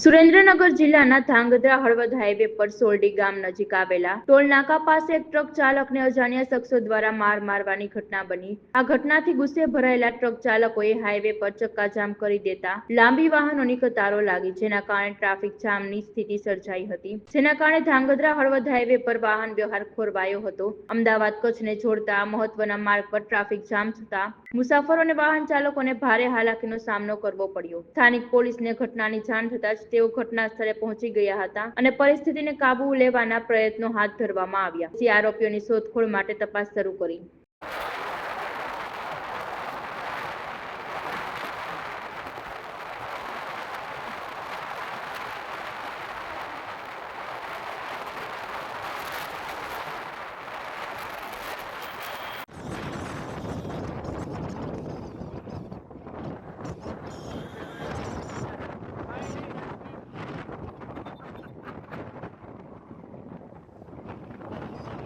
સુરેન્દ્રનગર જિલ્લાના ધાંગધ્રા હળવદ હાઈવે પર સોરડી ગામ નજીક આવેલા ટોલ નાકા પાસે એક ટ્રક ચાલકને અજાણ્યા શખ્સો દ્વારા માર મારવાની ઘટના બની. આ ઘટનાથી ગુસ્સે ભરાયેલા ટ્રક ચાલકોએ હાઈવે પર ચક્કાજામ કરી દેતા લાંબી વાહનોની કતારો લાગી, જેના કારણે ટ્રાફિક જામની સ્થિતિ સર્જાઈ હતી. જેના કારણે ધાંગધ્રા હળવદ હાઈવે પર વાહન વ્યવહાર ખોરવાયો હતો. અમદાવાદ કચ્છને જોડતા મહત્વના માર્ગ પર ટ્રાફિક જામ થતા મુસાફરો અને વાહન ચાલકોને ભારે હાલાકીનો સામનો કરવો પડ્યો. સ્થાનિક પોલીસને ઘટનાની જાણ થતા તેઓ ઘટના સ્થળે પહોંચી ગયા હતા અને પરિસ્થિતિને કાબુ લેવાના પ્રયત્નો હાથ ધરવામાં આવ્યા. આરોપીઓની શોધખોળ માટે તપાસ શરૂ કરી.